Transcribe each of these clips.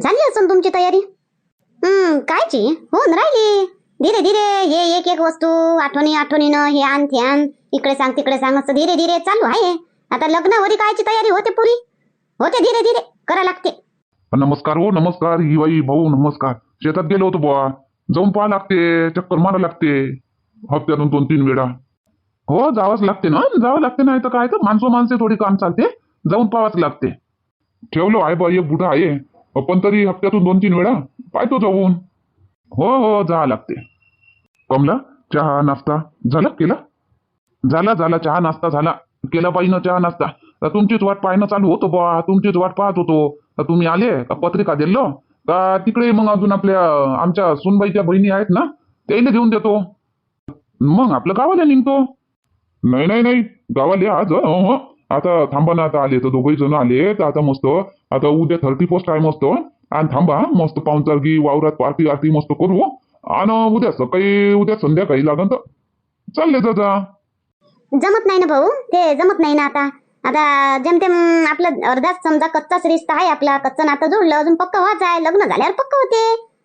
झाली असून तुमची तयारी? हम्म कायची? होऊन राहिली. धीरे धीरे हे एक एक वस्तू आठवणी आठवणीनं हे आण ते आण इकडे सांग तिकडे सांग असं धीरे धीरे चालू आहे. आता लग्न कायची तयारी होते पुरी? होते धीरे धीरे करा लागते. नमस्कार हो नमस्कार ही बाई भाऊ नमस्कार. शेतात गेलो होतो बुवा. जाऊन पाहा लागते चक्कर मारा लागते. हप्त्यातून दोन तीन वेळा. हो जावंच लागते ना? जावं लागते नाही तर काय तर माणसं माणसे थोडी काम चालते. जाऊन पाहावंच लागते. ठेवलो आहे बा एक बुढा आहे. पण तरी हप्त्यातून दोन तीन वेळा पाहतो जाऊन. हो हो जा लागते. कमला चहा नाश्ता. झाला केला? झाला झाला चहा नाश्ता झाला. केला पाहिजे चहा नाश्ता. तर तुमचीच वाट पाहणं चालू होतो बा तुमचीच वाट पाहत होतो. तर तुम्ही आले का पत्रिका दिलो का तिकडे मग अजून आपल्या आमच्या सुनबाईच्या बहिणी आहेत ना? त्याला देऊन देतो. मग आपलं गावाला निघतो. नाही नाही नाही. गावाला आज हो हो आता थांबा ना आता आले तर दोघही जण आले तर आता मस्त आता उद्या थर्टी फर्स्ट टाइम असतो आणि थांबा मस्त पाहुणचारगी वावरात पार्टी आरती मस्त करू आणि उद्या सकाळी उद्या संध्याकाळी लागन तर. चालले जा जमत नाही ना भाऊ ते जमत नाही ना आता. आता जेमतेम आपलं अर्धाच समजा कच्चाच रिश्ता आहे आपला कच्चं नातं जोडलं अजून पक्क व्हाच आहे लग्न झाल्यावर पक्क होते.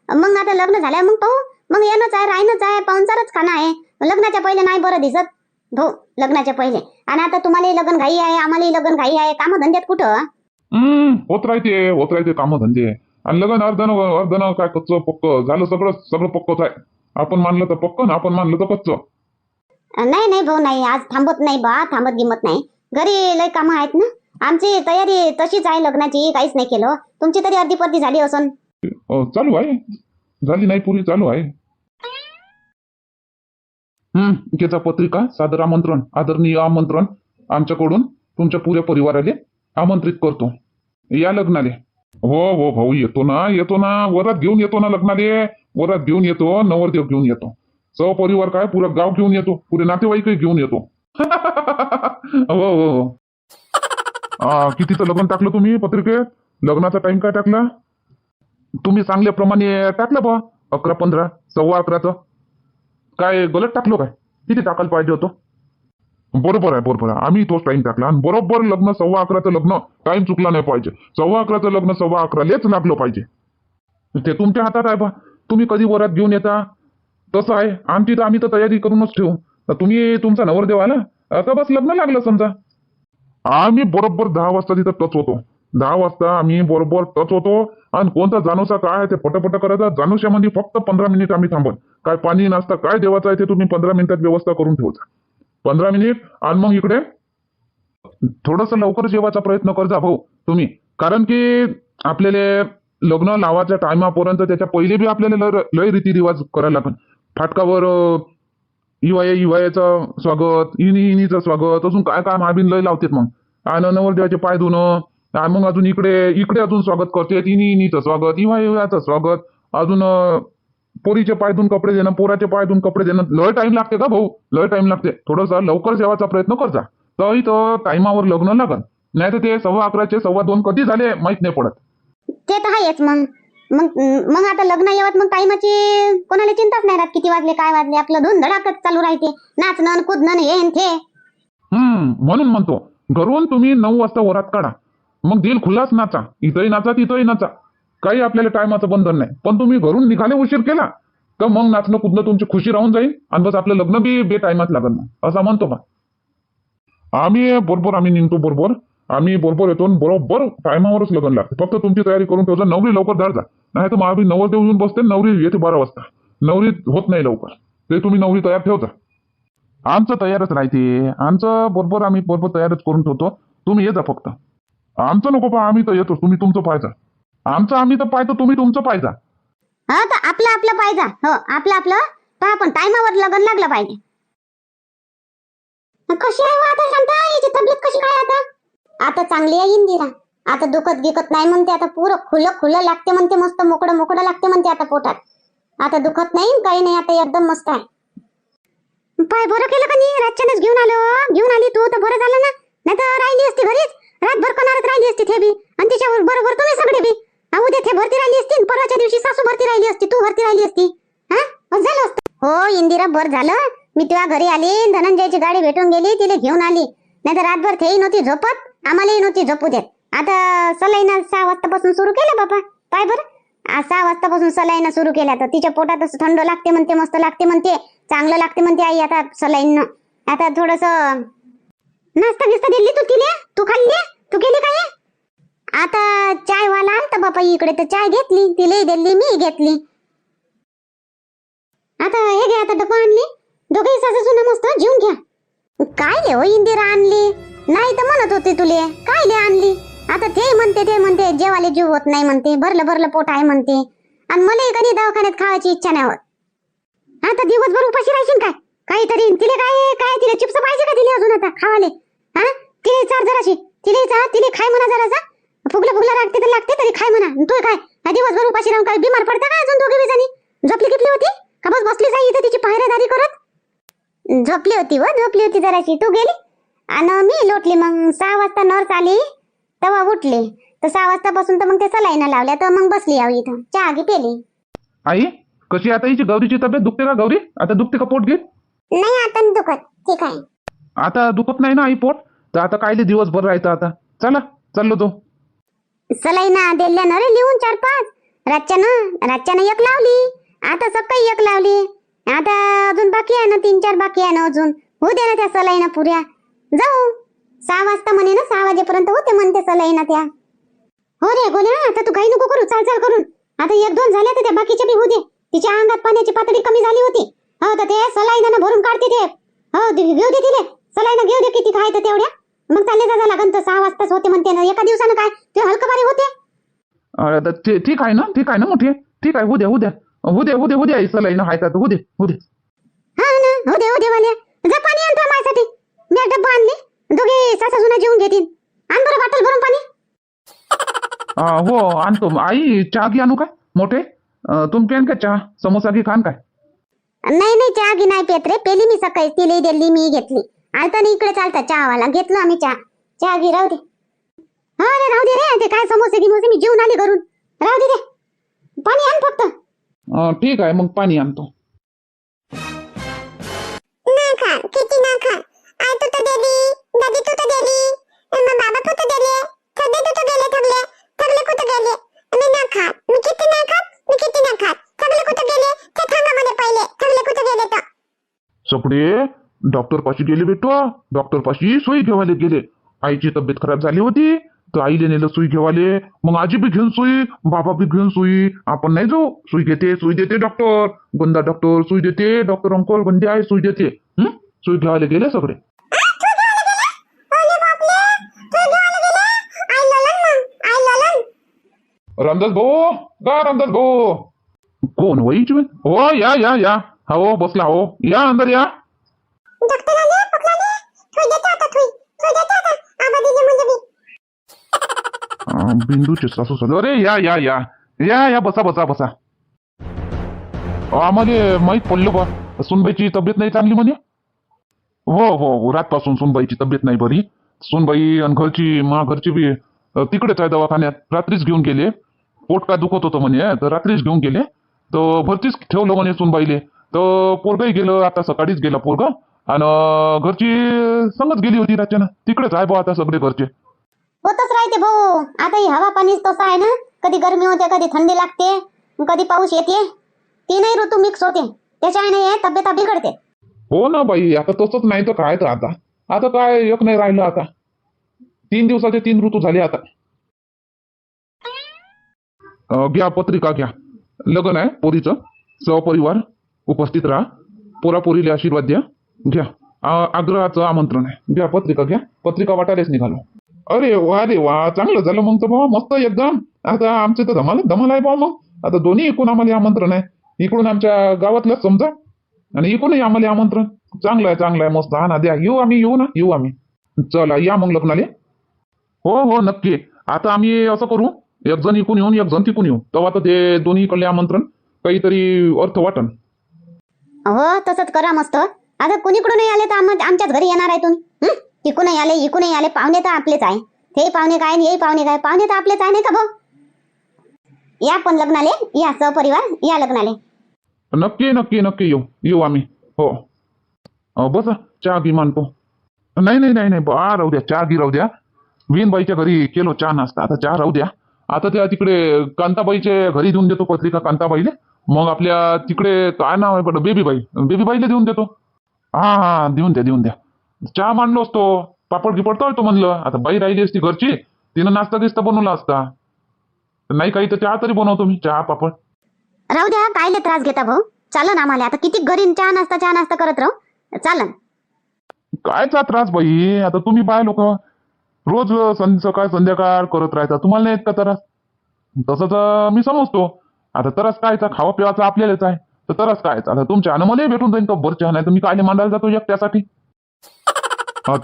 मग आता लग्न झाल्यावर मग पाहू. मग येणंच आहे राहणंच आहे पाहुणचारच खाणं आहे. लग्नाच्या पहिले नाही बरं दिसत. भाऊ लग्नाच्या पहिले. आणि आता तुम्हालाही लग्न घाई आहे आम्हालाही लग्न घाई आहे काम धंद्यात कुठं? हम्म. होत राहते होत राहते काम धंदे. आणि लग्न अर्धन अर्धन काय कच्च पक्क? झालं सगळं सगळं पक्कच आहे आपण मानलं तर पक्क ना आपण मानलं तर कच्च. नाही नाही भाऊ नाही. आज थांबत नाही बा थांबत गिमत नाही. घरी लय कामं आहेत ना? आमची तयारी तशीच आहे लग्नाची काहीच नाही केलं. तुमची तरी अर्धी पर्दी झाली असन. चालू आहे. झाली नाही पुरी चालू आहे. हम्म घेता पत्रिका सादर आमंत्रण आदरणीय आमंत्रण आमच्याकडून तुमच्या पुऱ्या परिवाराले. आमंत्रित करतो. या लग्नाले. हो हो भाऊ येतो ना येतो ना. वरात घेऊन येतो ना लग्नाले. वरात घेऊन येतो नवरदेव घेऊन येतो. सहपरिवार काय पुरा गाव घेऊन येतो पुरे नातेवाईकही घेऊन येतो. हो हो हो. कितीचं लग्न टाकलं तुम्ही पत्रिकेत? लग्नाचा टाइम काय टाकला? तुम्ही सांगल्याप्रमाणे टाकलं बा अकरा पंधरा सव्वा अकराचं. काय गलत टाकलो काय? किती टाकायला पाहिजे होतं? बरोबर आहे बरोबर आहे. आम्ही तोच टाइम टाकला. आणि बरोबर लग्न सव्वा अकराचं लग्न टाइम चुकला नाही पाहिजे. सव्वा अकराचं लग्न सव्वा अकरालेच लागलं पाहिजे. ते तुमच्या हातात आहे बा. तुम्ही कधी वरात घेऊन येता? तसं आहे. आमची तर आम्ही तर तयारी करूनच ठेवू. तुम्ही तुमचा नवरदेव आला? आता बस लग्न लागलं समजा. आम्ही बरोबर दहा वाजता तिथं टच होतो. दहा वाजता आम्ही बरोबर टच होतो. आणि कोणता जानूसा काय आहे ते पटपट करायचा जानूशामध्ये फक्त पंधरा मिनिट आम्ही थांबत काय पाणी नाश्ता काय देवाचं आहे ते तुम्ही पंधरा मिनिटात व्यवस्था करून ठेवता पंधरा मिनिट आणि मग इकडे थोडस लवकर जेवायचा प्रयत्न करजा भाऊ तुम्ही. कारण की आपल्याला लग्न लावायच्या टायमापर्यंत त्याच्या पहिले बी आपल्याला लय लय रीतिरिवाज करायला लागेल फाटकावर इवाय इवायचं स्वागत इनी इनीचं स्वागत अजून काय काय महाबीन लय लावतात मग. आणि नवरदेवाचे पाय धुणं आणि मग अजून इकडे इकडे अजून स्वागत करतात इनी इनीचं स्वागत इवा इवायचं स्वागत अजून पोरीचे पाय धुवून कपडे देणं पोराचे पाय धुवून कपडे देणं. लय टाइम लागते का भाऊ लय टाइम लागते. थोडंसं लवकर जेवायचा प्रयत्न करजा तरी तर टायमावर लग्न लागल नाही तर ते सव्वा अकराचे सव्वा दोन कधी झाले माहीत नाही पडत. ते तर आहेच मग. मग मग आता लग्न येवत मग टाइमाची कोणाला चिंताच नाही राहत किती वाजले काय वाजले. आपलं धुन धडाकत चालू राहते. नाचणं कुदणं हे ते. हम्म म्हणून म्हणतो घरून तुम्ही नऊ वाजता वरात काढा. मग दिल खुलाच नाचा. इथंही नाचा तिथंही नाचा. काही आपल्याला टायमाचं बंधन नाही. पण तुम्ही घरून निघाले उशीर केला तर मग नाचणं कुदणं तुमची खुशी राहून जाईल आणि बस आपलं लग्न बी बे टायमात लागल मग. असं म्हणतो मग आम्ही बरोबर आम्ही निघतो बरोबर आम्ही बरोबर येतो बरोबर टायमावरच लग्न लागते. फक्त तुमची तयारी करून ठेवतो नवरी लवकर धाडजा नाही तर महावीर नवरदेव येऊन बसते नवरी येते बारा वाजता. नवरी होत नाही लवकर. ते तुम्ही नवरी तयार ठेवता आमचं तयारच राहते. आमचं बरोबर आम्ही बरोबर तयारच करून ठेवतो. तुम्ही ये जा फक्त. आमचं नको पहा आम्ही तर येतो तुम्ही तुमचं पाहायचा. आमचं आम्ही तर पाहतो तुम्ही तुमचं पाहिजा हा तर आपलं आपलं पाहिजा हो आपलं आपलं. पहा पण टायमावर लग्न लागलं पाहिजे. कशी आहे हो आता शांता? याची तब्येत कशी काय आता? आता चांगली आहे इंदिरा. आता दुखत गिकत नाही म्हणते आता पुरं खुलं खुलं लागते म्हणते मस्त मोकळं मोकळं लागते म्हणते आता पोटात. आता दुखत नाही काही नाही आता एकदम मस्त आहे. पाय बरं केलं का नाही? रातच्यानंच घेऊन आलो. घेऊन आली तू तर बरं झालं ना. नाही तर राहिली असती घरीच. रातभर कनारत राहिली असती ते बी आणि तिच्यावर बरोबर तुम्ही सगळे बी. हा, उद्या ते भरती राहिली असती परवाच्या दिवशी सासू भरती राहिली असती तू भरती राहिली असती. हा? झालं असतं. हो इंदिरा बर झालं. मी तेव्हा घरी आली धनंजयची गाडी भेटून गेली तिला घेऊन आली. नाही तर रातभर तेही नव्हती झोपत आम्हालाही नव्हती झोपू देत. आता सलाईना सहा वाजतापासून सुरू केलं बाबा पाय बरं. सहा वाजतापासून सलाईन सुरू केल्या तर तिच्या पोटात थंड लागते म्हणते मस्त लागते म्हणते चांगलं लागते म्हणते आई आता सलाईन आता थोडस नाश्ता बिस्ता दिली तू तिने तू खाल्ली? तू केली काय आता चाय वाला आलता बापा इकडे तर चाय घेतली तिले दिली मी घेतली. आता हे घे आता डबा आणली. दोघेही सासू सुना मस्त जेवून घ्या. काय ले हो इंदिरा आणली? नाही तर म्हणत होते तुले काय ले आणली? आता ते म्हणते ते म्हणते जेवाले जीव होत नाही म्हणते भरलं भरलं पोट आहे म्हणते. आणि मला कधी दवाखान्यात खावायची इच्छा नाही होत. आता दिवसभर उपाशी राहशील काय? काहीतरी तिले काय काय तिला चिप्स पाहिजे का तिले अजून आता खावाले? हा? तिले चार जराशी तिले चार तिले खाय म्हणा जरासा. फुगलं फुगलं लागते तर लागते तरी खाय म्हणा. तू काय? हा दिवसभर उपाशी राहून काय बिमार पडता काय अजून दोघे जणी झोपली किपली होती? का बस बसली जाई इथे तिची पायऱ्यादारी करत? झोपली होती व झोपली होती जराशी. तू गेली? आणि मी लोटली मग. सहा वाजता नर्स आली तेव्हा उठली. तर सहा वाजतापासून तर मग ते सलाईना लावल्या तर मग बसली आहो इथं. चहा घे पेली. आई कशी आता हिची? गौरीची तब्येत दुखते का गौरी? आता दुखते का पोट घे नाही आता नाही दुखत. ठीक आहे. आता दुखत नाही ना आई पोट? तर आता कायले दिवसभर राहायचं आता. चला चाललो तो सलाईना दिल्या ना रे लिहून चार पाच. रातच्यानं रातच्यानं एक लावली. आता सकाळी एक लावली. आता अजून बाकी आहे ना तीन चार बाकी आहे ना अजून. होऊ दे ना त्या सलाईना पुऱ्या. जाऊ. सहा वाजता म्हणे ना सहा वाजेपर्यंत होते म्हणते सलाईना त्या. हो रे गोल्या आता तू काही नको करू चाल चाल करून. आता एक दोन झाल्या तर त्या बाकीच्या बी होऊ दे. तिच्या अंगात पाण्याची पातळी कमी झाली होती. हो तर ते सलाईनानं भरून काढते ते. हो दे- घेऊ दे तिले. सलाईना घेऊ दे किती खायचं तेवढ्या. मग चालले जा लागन तर सहा वाजताच होते म्हणते ना. एका दिवसानं काय? ते हलकं बारी होते. अरे तर ते- ठीक आहे ना ठीक आहे ना मोठी. ठीक आहे उद्या उद्या उद्या उद्या उद्या सलाईन हाय का? उद्या उद्या हा ना हो दे हो दे वाले जा पाणी आण थांब माझ्यासाठी. मी एक डब्बा आणली. दोघे सासा सुना जेवून घेतील. आण बरं बाटल भरून पाणी. हा, हो आणतो. आई चहा घे आणू काय मोठे. अं, तुम पेन का चहा? समोसा घे खान काय? नाही नाही चहा घे नाही पेत रे. पेली मी सकाळी तिला दिली मी घेतली. आता नाही इकडे चालता चहावाला. घेतलो आम्ही चहा. चहा घे राहू दे. हा रे राहू दे रे. ते काय समोसे गिमोसे मी जेवून आली घरून. राहू दे रे. पाणी आण फक्त. अं, ठीक आहे मग पाणी आणतो. ना खा किती ना खा. आई तू तर दिली दादी तू तर दिली मग बाबा कुठं गेले? थगले तू तर गेले थगले थगले कुठं गेले? मी ना खा. मी किती ना खात मी किती ना खात थगले कुठं गेले? ते मला पहिले. थगले कुठं गेले तर? डॉक्टर पाशी गेले बेटो. डॉक्टर पाशी सुई घेवाले गेले. आईची तब्येत खराब झाली होती. तर आईले नेलं सुई घेवाले. मग आजी बी घेऊन सुई बाबा बी घेऊन सुई. आपण नाही जाऊ. सुई घेते सुई देते डॉक्टर. गंदा डॉक्टर सुई देते. डॉक्टर अंकल गंदे आहे सुई देते. हं? सुई घेवाले गेले सगळे. रामदास भाऊ का रामदास भाऊ. कोण वही हो या या या. हो बसला हो. या अंदर या. बिंदूचे सासू सासू अरे या या या या या बसा बसा बसा आम्हाला माहीत पडलं बा सुनबाईची तब्येत नाही चांगली म्हणे हो हो रातपासून सुनबाईची तब्येत नाही बरी सुनबाई आणि घरची मा घरची बी तिकडेच आहे दवाखान्यात रात्रीच घेऊन गेले पोट काय दुखत होतं म्हणे तर रात्रीच घेऊन गेले तर भरतीच ठेवलं म्हणे सुनबाईले तर पोरगही गेलं आता सकाळीच गेला पोरग आणि घरची संगत गेली होती रातच्यानं तिकडेच आहे बा आता सगळे घरचे होतच राहते भाऊ. आता ही हवा पाणीच तसं आहे ना. कधी गरमी होते कधी थंडी लागते. कधी पाऊस येते. तीनही ऋतू मिक्स होते. त्याच्याने तब्येत बिघडते हो ना बाई आता तसंच नाही तर काय तर आता. आता काय एक नाही राहिलं आता. तीन दिवसाचे तीन ऋतू झाले आता. घ्या पत्रिका घ्या. लग्न आहे पोरीचं. सहपरिवार उपस्थित राहा. पोरा पोरीले आशीर्वाद द्या. घ्या. आग्रहाचं आमंत्रण आहे. घ्या पत्रिका घ्या. पत्रिका वाटायलाच निघालो. अरे वा रे वा चांगलं झालं मग तर बाबा मस्त एकदम आता आमचे तर धमाल धमाल आहे बा मग. आता दोन्ही इकडून आम्हाला आमंत्रण आहे. इकडून आमच्या गावातलंच समजा. आणि इकडूनही आम्हाला आमंत्रण. चांगलं आहे चांगलं आहे मस्त. हा ना द्या. येऊ आम्ही येऊ ना येऊ आम्ही. चला या मग लग्नाले. हो हो नक्की. आता आम्ही असं करू. एक जण इकून येऊन एक जण तिकून येऊ. तेव्हा तर ते दोन्हीकडले आमंत्रण. काहीतरी अर्थ वाटन. हो तसंच करा मस्त. आता कुणीकडून आले तर आमच्याच घरी येणार आहे तुम्ही. इकूनही आले इकूनही आले पाहुणे तर आपलेच आहे. हे पाहुणे काय हे पाहुणे काय? पाहुणे तर आपलेच आहे नाही का भाऊ या पण लग्नाले या सहपरिवार या लग्नाले. नक्की नक्की नक्की येऊ. येऊ आम्ही. हो. अं, बसा चहा घी मानतो नाही नाही नाही नाही बा राहू द्या चहा घी राहू द्या. विनबाईच्या घरी केलो चहा नाश्ता. आता चहा राहू द्या. आता त्या तिकडे कांताबाईचे घरी देऊन देतो पत्रिका कांताबाईले. मग आपल्या तिकडे काय नाव आहे बेबीबाई. बेबीबाईला देऊन देतो. हा हा देऊन द्या देऊन द्या. चहा मांडलो असतो. पापड गिपड तळतो म्हणलं. आता बाई राहिली असती घरची तिनं नाश्ता गिस्ता बनवला असता. नाही काही तर चहा तरी बनवतो मी चहा पापड. राहू द्या कायले त्रास घेता भाऊ? चालन आम्हाला. आता किती घरी चहा नाश्ता चहा नाश्ता करत राहू. चालन. कायचा त्रास बाई? आता तुम्ही बाय लोक. रोज सं सकाळ संध्याकाळ करत राहता. तुम्हाला नाही येत का त्रास? तसं तर मी समजतो. आता त्रास कायचा खावा पिवाचा आपल्यालाच आहे. तर त्रास कायचा आता तुमच्या मला भेटून जाईन कब्बर चहा नाही तर मी कायले मांडायला जातो एकट्यासाठी? हा,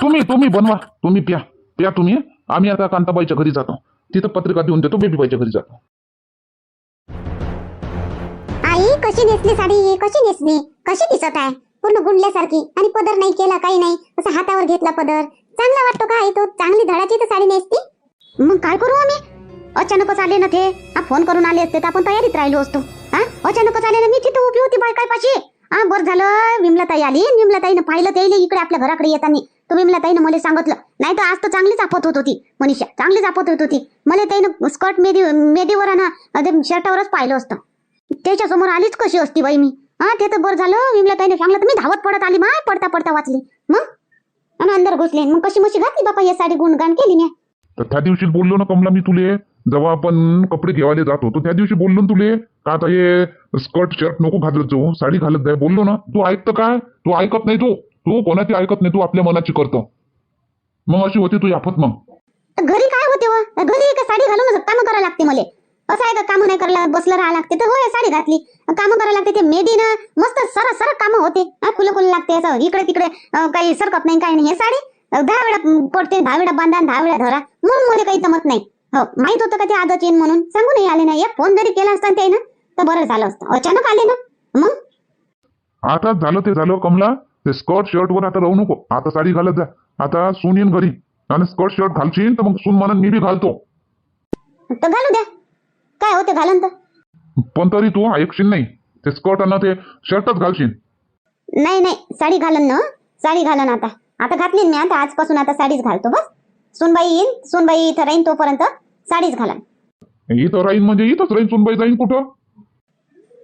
तुम्ही तुम्ही बनवा. तुम्ही प्या. प्या तुम्ही. आम्ही आता कांताबाईच्या घरी जातो. तिथं पत्रिका देऊन देतो बेबीबाईच्या घरी जातो. आई कशी नेसली साडी? कशी नेसली? कशी दिसत आहे? पूर्ण गुंडल्यासारखी. आणि पदर नाही केला काही नाही. असं हातावर घेतला पदर. चांगला वाटतो का आई तो? चांगली धडाची तर साडी नेसती. मग काय करू आम्ही? अचानकच आले ना ते. हा फोन करून आले असते तर आपण तयारीत राहिलो असतो. हा? अचानकच आले ना मी तिथं उभी होती बाय काय पाशी हा बरं झालं. विमलाताई आली. विमलाताईनं पाहिलं त्याला इकडे आपल्या घराकडे येताना. तर विमलाताईनं मला सांगितलं नाही तर आज तर चांगलीच आपत होत होती. मनीषा चांगलीच आपत होत होती. मला ताईनं स्कर्ट मेदी मेदीवर ना शर्टावरच पाहिलं असतं. त्याच्यासमोर आलीच कशी असती बाई मी? हा ते तर बरं झालं. विमलाताईने सांगलं तर मी धावत पडत आली माय पडता पडता वाचली. मग? आणि अंदर घुसले. मग कशी मशी घातली बापा या साडी गुणगान केली मी त्या दिवशी बोललो ना कमला मी तुले. जेव्हा आपण कपडे घेवायला जातो तर त्या दिवशी बोललो ना तुले का आता हे स्कर्ट शर्ट नको घालत जाऊ साडी घालत जाय. बोललो ना तू ऐकतं काय? तू ऐकत नाही तू. तू कोणाची ऐकत नाही तू आपल्या मनाची करतो. मग अशी होती तू याफत मग. घरी काय होते हो? घरी का साडी घालूनच काम करावं लागते मला. असं आहे का कामं नाही करायला बसलं राहा लागते? तर होय साडी घातली. कामं करायला लागते ते मेदीनं मस्त सर सर कामं होते. हा फुलं फुलं लागते असं इकडे तिकडे काही सरकत नाही काही नाही. हे साडी दहा वेळा पडते दहा वेळा बांधा दहा वेळा धरा. म्हणून मला काही जमत नाही. माहीत होतं का ते आदत येईन म्हणून? सांगू नाही आले नाही. एक फोन जरी केला असता ते ना तर बरं झालं असतं. अचानक आले ना? मग? आता झालं ते झालं कमला. ते स्कर्ट शर्ट वर आता राहू नको. आता साडी घालत जा. आता सून येईन घरी. आणि स्कर्ट शर्ट घालशील तर मग सून म्हणून मी बी घालतो. तर घालू द्या. काय होते घालन तर? पण तरी तू ऐकशील नाही. ते स्कर्ट आणि ते शर्टच घालशील. नाही नाही. साडी घालन ना. साडी घालन आता. आता घातली मी आता. आजपासून आता साडीच घालतो बस. सुनबाई येईन. सुनबाई इथं राहीन तोपर्यंत. साडीच घालन. इथं राहीन म्हणजे इथंच राहीन सुनबाई जाईन कुठं?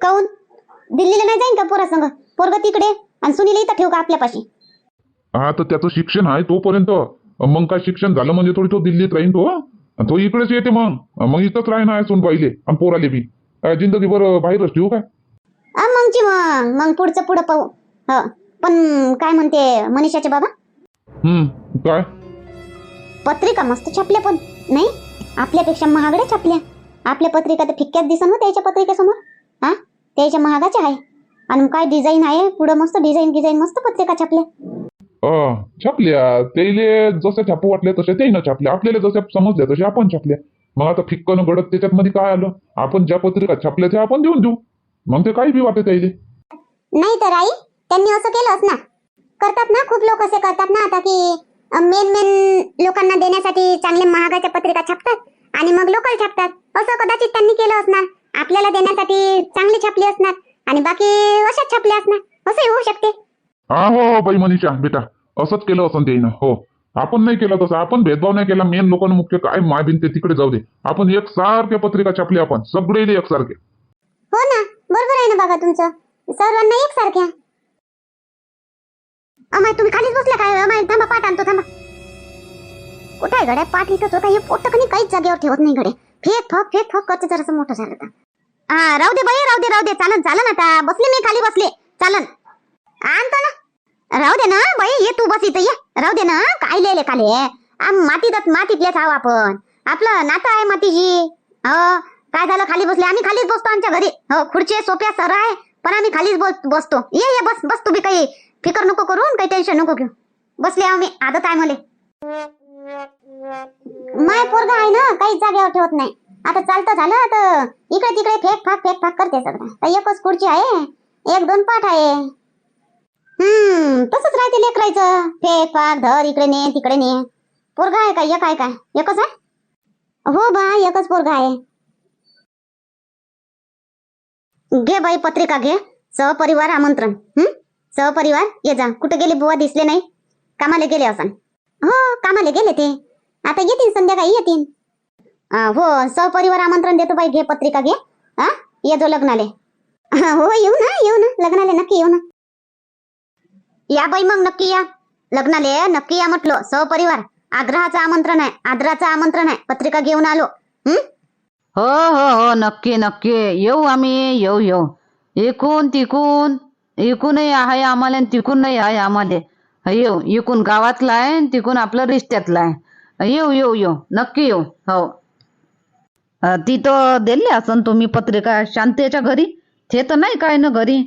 काऊन? दिल्लीला नाही जाईन का पोरा संग? पोरग तिकडे आणि सुनीला इथं ठेवू का आपल्यापाशी? हा तर त्याचं शिक्षण आहे तोपर्यंत. मग काय शिक्षण झालं म्हणजे थोडी तो दिल्लीत राहीन तो आणि तो इकडेच येते मग. मग इथंच राहीन आहे सोन पाहिले आणि पोराले बी. काय जिंदगीभर बाहेरच ठेवू काय? अ मगची मग. मग पुढचं पुढं पाहू. हो. पण काय म्हणते मनीषाचे बाबा? हम्म काय? पत्रिका मस्त छापल्या पण नाही? आपल्यापेक्षा महागड्या छापल्या आपल्या पत्रिका तर फिक्क्यात दिसन हो त्याच्या पत्रिकेसमोर. हा? त्याच्या महागाच्या आहे. आणि काय डिझाईन आहे? पुढं मस्त डिझाईन डिझाईन मस्त पत्रिका छापल्या. अं, छापल्या. त्याले जसं छापू वाटले तसे ते न छापल्या. आपल्याला जसे समजल्या तसे आपण छापल्या. मग आता फिक्कन गडत त्याच्यात मध्ये काय आलं? आपण ज्या पत्रिका छापल्या त्या आपण देऊन देऊ. मग ते काही बी वाटत त्याले नाही तर आई त्यांनी असं केलंच ना. करतात ना खूप लोक असे करतात ना आता की मेन मेन लोकांना देण्यासाठी चांगले महागाच्या पत्रिका छापतात आणि मग लोकल छापतात. असं कदाचित त्यांनी केलं असणार. आपल्याला देण्यासाठी चांगली छापली असणार आणि बाकी अशाच छापल्या असणार. असंही होऊ शकते. हा हो हो बाई मनीषा बेटा असंच केलं असं ते हो. आपण नाही केलं तसं आपण भेदभाव नाही केला मेन लोकांना मुख्य काय माय बिन ते तिकडे जाऊ दे. आपण एकसारख्या पत्रिका छापल्या आपण सगळे एकसारखे. हो ना बरोबर आहे ना बाबा तुमचं. सर्वांना एकसारख्या. अमाय तुम्ही खालीच बसल्या काय? अमाय थांबा पाठ आणतो थांबा. कुठे आहे गड्या? पाठ इथंच होता हे पोट कधी काहीच जागेवर ठेवत नाही गडे फेक फक फेक फक करते जरासं मोठं झालं तर हा राहू दे बाई राहू दे राहू दे. चालन चालन आता. बसले मी खाली बसले. चालन. आणतो ना. राहू दे ना बाई ये तू बस इथं ये. राहू दे ना काय लिहिले खाली आ, मातीत मातीतलेच आहो आपण. आपलं नातं आहे मातीची हो. काय झालं? खाली बसले. आम्ही खालीच बसतो आमच्या घरी. हो खुर्ची सोप्या सर आहे पण आम्ही खालीच बसतो. ये ये बस बस तुम्ही काही. फिकर नको करून काही टेन्शन नको घेऊ. बसले मी आदत आहे मले. माय पोरगा आहे ना काहीच जागेवर ठेवत नाही. आता चालतं झालं तर इकडे तिकडे फेक फाक फेक फाक करते सगळं. तर एकच खुर्ची आहे एक दोन पाठ आहे. हम्म तसंच राहते लेकरायचं. फेक फाक धर इकडे ने तिकडे ने. पोरगा आहे का एक आहे काय एकच आहे? हो बा एकच पोरगा आहे. घे बाई पत्रिका घे. सहपरिवार आमंत्रण. हम्म? सहपरिवार ये जा. कुठे गेले बुवा दिसले नाही. कामाला गेले असन. हो कामाला गेले ते. आता येतील संध्याकाळी येतील. हो सहपरिवार आमंत्रण देतो बाई घे पत्रिका घे. हा येतो लग्नाले. हो येऊ ना येऊ ना. लग्नाले नक्की येऊ ना. या बाई मग नक्की या. लग्नाले नक्की या म्हटलो सहपरिवार. आग्रहाचं आमंत्रण आहे आदराचं आमंत्रण आहे. पत्रिका घेऊन आलो. हम्म हो हो हो नक्की नक्की. येऊ आम्ही येऊ येऊ. इकून तिकून. इकूनही आहे आम्हाला आणि तिकूनही आहे आम्हाला. येऊ इकून गावातला आहे आणि तिकून आपलं रिश्त्यातला आहे. येऊ येऊ येऊ. नक्की येऊ. हो. ती तर दिली असन तुम्ही पत्रिका शांतेच्या घरी. ते तर नाही काय ना घरी.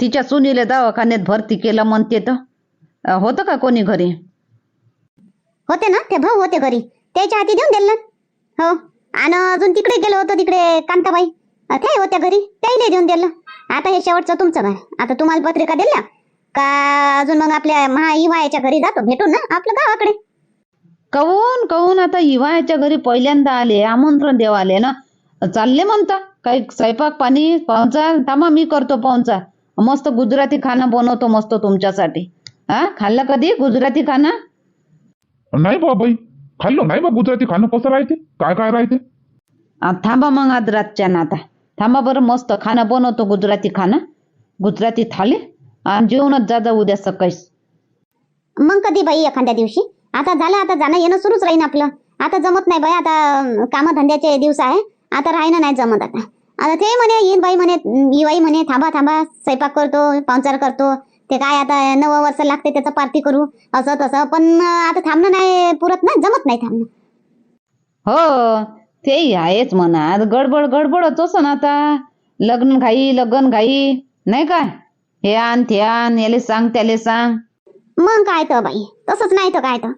तिच्या सुनीले दवाखान्यात भरती केलं म्हणते तर. होतं का कोणी घरी? होते ना ते भाऊ होते घरी. त्याच्या हाती देऊन दिलं हो. आणि अजून तिकडे गेलो होतो तिकडे कांताबाई. ते होत्या घरी. त्याही देऊन दिलं. आता हे शेवटचं तुमचं काय आता तुम्हाला पत्रिका दिल्या का अजून मग आपल्या महाइवायाच्या घरी जातो? भेटून ना आपल्या गावाकडे. कहून कहून आता हिवाळ्याच्या घरी पहिल्यांदा आले? आमंत्रण देवा आले ना? चालले म्हणता काही स्वयंपाक पाणी पाहुणचार थांबा मी करतो पाहुणचार मस्त गुजराती खाणं बनवतो मस्त तुमच्यासाठी. हा? खाल्लं कधी गुजराती खाणं? नाही बाई. खाल्लो नाही बा गुजराती खाणं. कसं राहते? काय काय राहते? थांबा मग आज रातच्या ना आता. थांबा बरं मस्त खाणं बनवतो गुजराती खाणं. गुजराती थाली आणि जेवणच जा जा उद्या सकाळी. मग कधी बाई एखाद्या दिवशी? आता झालं आता जाणं येणं सुरूच राहीन आपलं. आता जमत नाही बाई आता कामधंद्याचे दिवस आहे. आता राहणं नाही जमत आता. आता ते म्हणे येईन बाई म्हणे येवाई म्हणे थांबा थांबा स्वयंपाक करतो पाहुणचार करतो. ते काय आता नवं वर्ष लागते त्याचं पार्टी करू असं तसं. पण आता थांबणं नाही पुरत ना जमत नाही थांबणं. हो तेही आहेच म्हणा आज गडबड गडबडच असं ना आता. लग्न घाई लग्न घाई. नाही काय हे आण ते आण याले सांग त्याले सांग. मग काय तर बाई. तसंच नाही तर काय तर.